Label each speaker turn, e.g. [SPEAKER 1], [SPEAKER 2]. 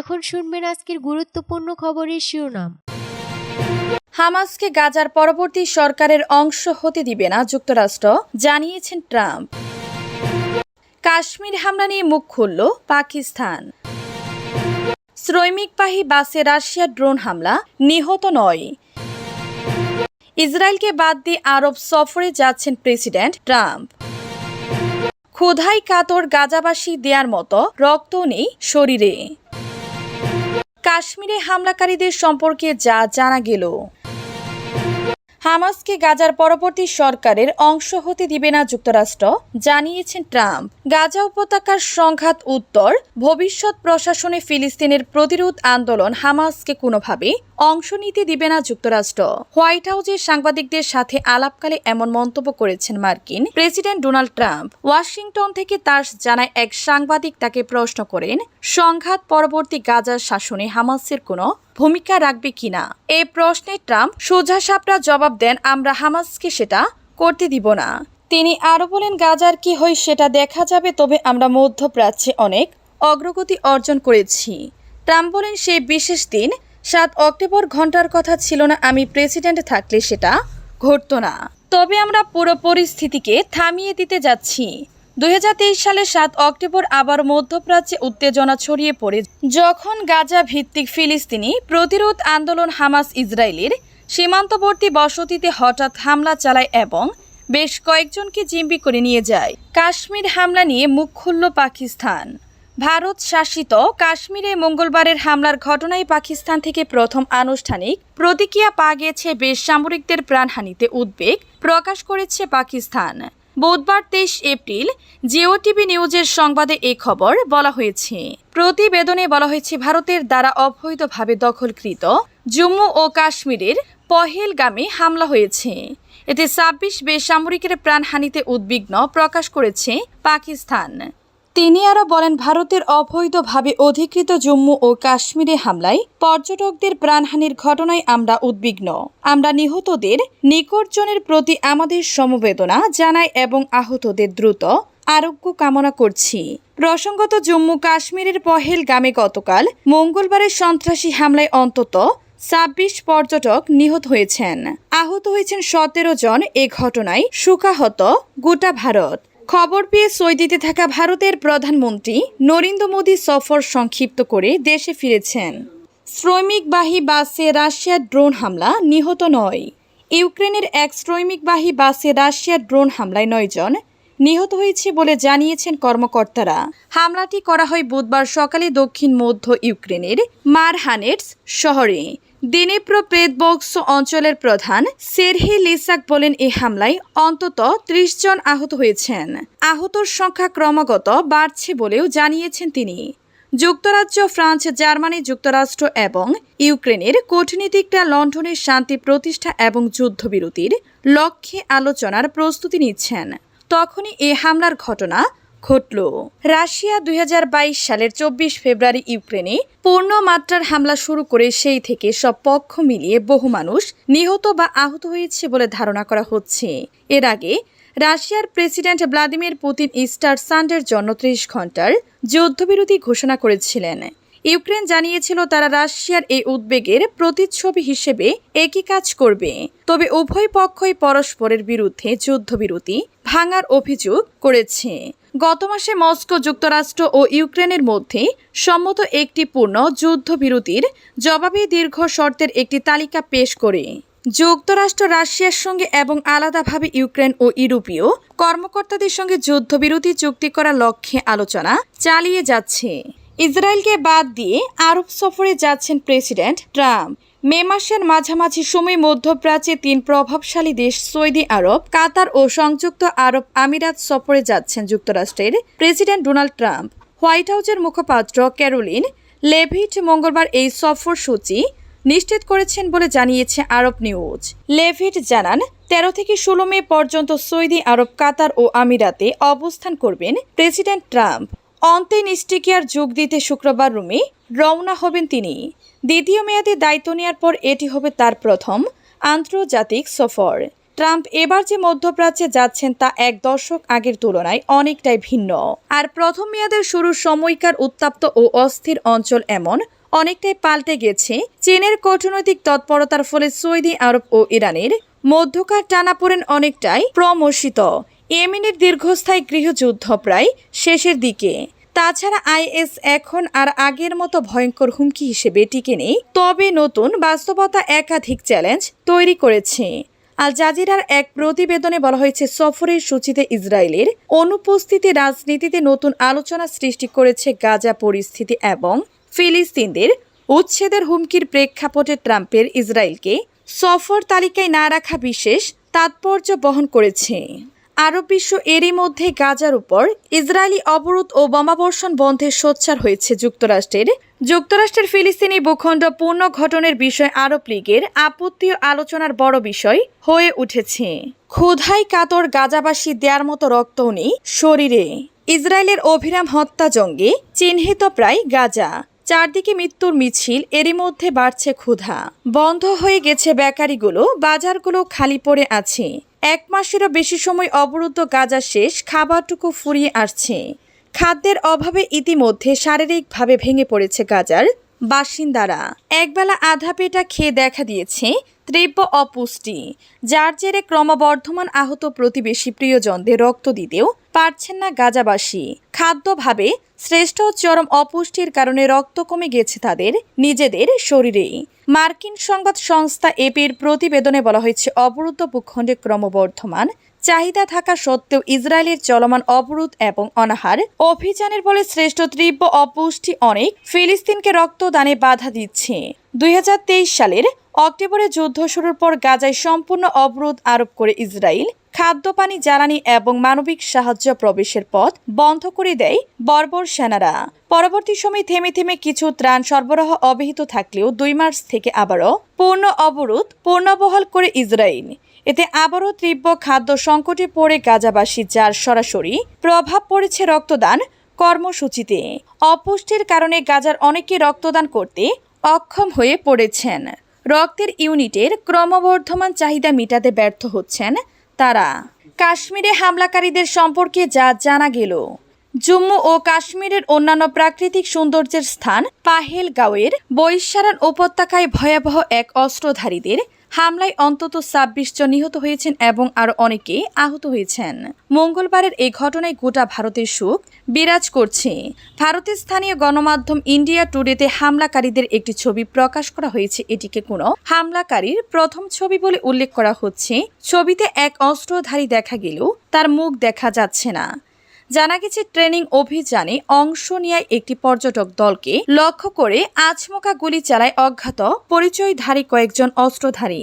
[SPEAKER 1] এখন শুনবেন আজকের গুরুত্বপূর্ণ খবরের শিরোনাম।
[SPEAKER 2] হামাসকে গাজার পরবর্তী সরকারের অংশ হতে দিবে না যুক্তরাষ্ট্র, জানিয়েছেন ট্রাম্প। কাশ্মীর হামলা নিয়ে মুখ খুলল পাকিস্তান। শ্রমিকবাহী বাসে রাশিয়ার ড্রোন হামলা, নিহত নয়। ইসরায়েলকে বাদ দিয়ে আরব সফরে যাচ্ছেন প্রেসিডেন্ট ট্রাম্প। ক্ষুধাই কাতর গাজাবাসী দেয়ার মতো রক্ত নেই শরীরে। কাশ্মীরে হামলাকারীদের সম্পর্কে যা জানা গেল। হামাসকে গাজার পরবর্তী সরকারের অংশ হতে দিবে না যুক্তরাষ্ট্র, জানিয়েছেন ট্রাম্প। গাজা উপত্যকার সংঘাত উত্তর, ভবিষ্যৎ প্রশাসনে ফিলিস্তিনের প্রতিরোধ আন্দোলন হামাসকে কোনোভাবে অংশ নিতে দিবে না যুক্তরাষ্ট্র। হোয়াইট হাউসে সাংবাদিকদের সাথে আলাপকালে এমন মন্তব্য করেছেন মার্কিন প্রেসিডেন্ট ডোনাল্ড ট্রাম্প। ওয়াশিংটন থেকে তার জানায় এক সাংবাদিক তাকে প্রশ্ন করেন, সংঘাত পরবর্তী গাজার শাসনে হামাসের কোনো ভূমিকা রাখবে কিনা এ প্রশ্নে ট্রাম্প সোজা সাপরা জবাব দেন, আমরা হামাসকে সেটা করতে দিব না। তিনি আরও বলেন, গাজার কি হয় সেটা দেখা যাবে, তবে আমরা মধ্যপ্রাচ্যে অনেক অগ্রগতি অর্জন করেছি। ট্রাম্প বলেন সেই বিশেষ দিন সাত অক্টোবর ঘণ্টার কথা ছিল না আমি প্রেসিডেন্ট থাকলে সেটা ঘটতো না। তবে আমরা পুরো পরিস্থিতিকে থামিয়ে দিতে যাচ্ছি। দু হাজার তেইশ সালে সাত অক্টোবর আবার মধ্যপ্রাচ্যে উত্তেজনা ছড়িয়ে পড়ে। যখন গাজা ভিত্তিক ফিলিস্তিনি প্রতিরোধ আন্দোলন হামাস ইসরায়েলের সীমান্তবর্তী বসতিতে হঠাৎ হামলা চালায় এবং বেশ কয়েকজনকে জিম্বি করে নিয়ে যায়। কাশ্মীর হামলা নিয়ে মুখ খুলল পাকিস্তান। ভারত শাসিত কাশ্মীরে মঙ্গলবারের হামলার ঘটনায় পাকিস্তান থেকে প্রথম আনুষ্ঠানিক প্রতিক্রিয়া পাওয়া গিয়েছে বেসামরিকদের প্রাণহানিতে উদ্বেগ প্রকাশ করেছে পাকিস্তান। বুধবার তেইশ এপ্রিল জিও টিভি নিউজের সংবাদে এই খবর বলা হয়েছে। প্রতিবেদনে বলা হয়েছে, ভারতের দ্বারা অবৈধভাবে দখলকৃত জম্মু ও কাশ্মীরের পহেলগামে হামলা হয়েছে। এতে ছাব্বিশ বেসামরিকের প্রাণহানিতে উদ্বিগ্ন প্রকাশ করেছে পাকিস্তান। তিনি আরও বলেন, ভারতের অবৈধভাবে অধিকৃত জম্মু ও কাশ্মীরে হামলায় পর্যটকদের প্রাণহানির ঘটনায় আমরা উদ্বিগ্ন। আমরা নিহতদের নিকটজনের প্রতি আমাদের সমবেদনা জানাই এবং আহতদের দ্রুত আরোগ্য কামনা করছি। প্রসঙ্গত, জম্মু কাশ্মীরের পহেলগামে গতকাল মঙ্গলবারের সন্ত্রাসী হামলায় অন্তত ছাব্বিশ পর্যটক নিহত হয়েছেন। আহত হয়েছেন সতেরো জন। এ ঘটনায় সুখাহত গোটা ভারত। খবর পেয়ে সৈদিতে থাকা ভারতের প্রধানমন্ত্রী নরেন্দ্র মোদী সফর সংক্ষিপ্ত করে দেশে ফিরেছেন। শ্রমিকবাহী বাসে রাশিয়ার ড্রোন হামলা নিহত নয়। ইউক্রেনের এক শ্রমিকবাহী বাসে রাশিয়ার ড্রোন হামলায় নয়জন নিহত হয়েছে বলে জানিয়েছেন কর্মকর্তারা। হামলাটি করা হয় বুধবার সকালে দক্ষিণ মধ্য ইউক্রেনের মারহানেটস শহরে। দিনেপ্র প্রেদবক্স অঞ্চলের প্রধান সেরহি লিসাক বলেন এই হামলায় অন্তত ত্রিশ জন আহত হয়েছেন। আহতর সংখ্যা ক্রমাগত বাড়ছে বলেও জানিয়েছেন তিনি। যুক্তরাজ্য, ফ্রান্স, জার্মানি যুক্তরাষ্ট্র এবং ইউক্রেনের কূটনীতিকরা লন্ডনের শান্তি প্রতিষ্ঠা এবং যুদ্ধবিরতির লক্ষ্যে আলোচনার প্রস্তুতি নিচ্ছেন। তখনই এ হামলার ঘটনা ঘটল। রাশিয়া দুই হাজার বাইশ সালের চব্বিশ ফেব্রুয়ারি ইউক্রেনে পূর্ণ মাত্রার হামলা শুরু করে সেই থেকে সব পক্ষ মিলিয়ে বহু মানুষ নিহত বা আহত হয়েছে বলে ধারণা করা হচ্ছে। এর আগে রাশিয়ার প্রেসিডেন্ট ভ্লাদিমির পুতিন ইস্টার সানডের জন্য ত্রিশ ঘণ্টার যুদ্ধবিরতি ঘোষণা করেছিলেন। ইউক্রেন জানিয়েছিল তারা রাশিয়ার এই উদ্বেগের প্রতিচ্ছবি হিসেবে একই কাজ করবে। তবে উভয় পক্ষই পরস্পরের বিরুদ্ধে যুদ্ধবিরতি ভাঙার অভিযোগ করেছে। গত মাসে মস্কো যুক্তরাষ্ট্র ও ইউক্রেনের মধ্যে সম্মত একটি পূর্ণ যুদ্ধবিরতির জবাবে দীর্ঘ শর্তের একটি তালিকা পেশ করে। যুক্তরাষ্ট্র রাশিয়ার সঙ্গে এবং আলাদাভাবে ইউক্রেন ও ইউরোপীয় কর্মকর্তাদের সঙ্গে যুদ্ধবিরতি চুক্তি করার লক্ষ্যে আলোচনা চালিয়ে যাচ্ছে। ইসরায়েলকে বাদ দিয়ে আরব সফরে যাচ্ছেন প্রেসিডেন্ট ট্রাম্প। মে মাসের মাঝামাঝি সময় মধ্যপ্রাচ্যে তিন প্রভাবশালী দেশ সৌদি আরব, কাতার ও সংযুক্ত আরব আমিরাত সফরে যাচ্ছেন যুক্তরাষ্ট্রের প্রেসিডেন্ট ডোনাল্ড ট্রাম্প। হোয়াইট হাউসের মুখপাত্র ক্যারোলিন লেভিট মঙ্গলবার এই সফর সূচি নিশ্চিত করেছেন বলে জানিয়েছে আরব নিউজ। লেভিট জানান, তেরো থেকে ষোলো মে পর্যন্ত সৌদি আরব, কাতার ও আমিরাতে অবস্থান করবেন প্রেসিডেন্ট ট্রাম্প। অন্তে নিস্টিকিয়ার যোগ দিতে শুক্রবার রুমে রওনা হবেন তিনি। দ্বিতীয় মেয়াদে দায়িত্ব নেওয়ার পর এটি হবে তার প্রথম আন্তর্জাতিক সফর। ট্রাম্প এবার যে মধ্যপ্রাচ্যে যাচ্ছেন তা এক দশক আগের তুলনায় অনেকটাই ভিন্ন। আর প্রথম মেয়াদের শুরুর সময়কার উত্তাপ্ত ও অস্থির অঞ্চল এমন অনেকটাই পাল্টে গেছে। চীনের কূটনৈতিক তৎপরতার ফলে সৌদি আরব ও ইরানের মধ্যকার টানাপোড়েন অনেকটাই প্রমোষিত ইয়েমেনের দীর্ঘস্থায়ী গৃহযুদ্ধ প্রায় শেষের দিকে। তাছাড়া আইএস এখন আর আগের মতো ভয়ঙ্কর হুমকি হিসেবে টিকে নেই। তবে নতুন বাস্তবতা একাধিক চ্যালেঞ্জ তৈরি করেছে। আল জাজিরার এক প্রতিবেদনে বলা হয়েছে, সফরের সূচিতে ইসরায়েলের অনুপস্থিতি রাজনীতিতে নতুন আলোচনা সৃষ্টি করেছে গাজা পরিস্থিতি এবং ফিলিস্তিনদের উচ্ছেদের হুমকির প্রেক্ষাপটে ট্রাম্পের ইসরায়েলকে সফর তালিকায় না রাখা বিশেষ তাৎপর্য বহন করেছে। আরব বিশ্ব এরই মধ্যে গাজার উপর ইসরায়েলি অবরোধ ও বোমাবর্ষণ বন্ধে সোচ্চার হয়েছে যুক্তরাষ্ট্রের। যুক্তরাষ্ট্রের ফিলিস্তিনি ভূখণ্ড পুনর্গঠনের বিষয় আরব লীগের আপত্তি আলোচনার বড় বিষয় হয়ে উঠেছে। ক্ষুধাই কাতর গাজাবাসী দেয়ার মতো রক্তও নেই শরীরে। ইসরায়েলের অভিরাম হত্যা জঙ্গে চিহ্নিত প্রায় গাজা। চারদিকে মৃত্যুর মিছিল, এরই মধ্যে বাড়ছে ক্ষুধা। বন্ধ হয়ে গেছে বেকারিগুলো, বাজারগুলো খালি পড়ে আছে। এক মাসেরও বেশি সময় অবরুদ্ধ গাজা শেষ, খাবারটুকু ফুরিয়ে আসছে। খাদ্যের অভাবে ইতিমধ্যে শারীরিকভাবে ভেঙে পড়েছে গাজার বাসিন্দারা। একবেলা আধা পেটা খেয়ে দেখা দিয়েছে তীব্র অপুষ্টি, যার জেরে ক্রমবর্ধমান আহত প্রতিবেশী প্রিয়জনদের রক্ত দিতেও পারছেন না গাজাবাসী। খাদ্যভাবে শ্রেষ্ঠ চরম অপুষ্টির কারণে রক্ত কমে গেছে তাদের, নিজেদের শরীরে মার্কিন সংবাদ সংস্থা এপির প্রতিবেদনে বলা হয়েছে, অবরুদ্ধ ভূখণ্ডে ক্রমবর্ধমান, চাহিদা থাকা সত্ত্বেও ইসরায়েলের চলমান অবরোধ এবং অনাহার অভিযানের ফলে শ্রেষ্ঠ তীব্র অপুষ্টি অনেক ফিলিস্তিনকে রক্তদানে বাধা দিচ্ছে। দুই হাজার তেইশ সালের অক্টোবরে যুদ্ধ শুরুর পর গাজায় সম্পূর্ণ অবরোধ আরোপ করে ইসরায়েল। খাদ্য, পানি, জ্বালানি এবং মানবিক সাহায্য প্রবেশের পথ বন্ধ করে দেয় বর্বর সেনারা। পরবর্তী সময় থেমে থেমে কিছু ত্রাণ সরবরাহ অব্যাহত থাকলেও দুই মার্চ থেকে আবারও পূর্ণ অবরোধ পূর্ণবহাল করে ইসরায়েল। এতে আবারও তীব্র খাদ্য সংকটে পড়ে গাজাবাসী, যার সরাসরি প্রভাব পড়েছে রক্তদান কর্মসূচিতে। অপুষ্টির কারণে গাজার অনেকে রক্তদান করতে অক্ষম হয়ে পড়েছেন। রক্তের ইউনিটের ক্রমবর্ধমান চাহিদা মেটাতে ব্যর্থ হচ্ছেন তারা। কাশ্মীরে হামলাকারীদের সম্পর্কে যা জানা গেল, জম্মু ও কাশ্মীরের অন্যান্য প্রাকৃতিক সৌন্দর্যের স্থান পাহেলগাঁওয়ের বৈশারান উপত্যকায় ভয়াবহ এক অস্ত্রধারীদের হামলায় অন্তত ছাব্বিশ জন নিহত হয়েছেন এবং আরও অনেকে আহত হয়েছেন। মঙ্গলবারের এই ঘটনায় গোটা ভারতের সুখ বিরাজ করছে। ভারতের স্থানীয় গণমাধ্যম ইন্ডিয়া টুডেতে হামলাকারীদের একটি ছবি প্রকাশ করা হয়েছে। এটিকে কোনো হামলাকারীর প্রথম ছবি বলে উল্লেখ করা হচ্ছে। ছবিতে এক অস্ত্রধারী দেখা গেলেও তার মুখ দেখা যাচ্ছে না। জানা গেছে, ট্রেনিং অভিযানে অংশ নেয় একটি পর্যটক দলকে। লক্ষ্য করে আচমকা গুলি চালায় অজ্ঞাত পরিচয়ধারী কয়েকজন অস্ত্রধারী।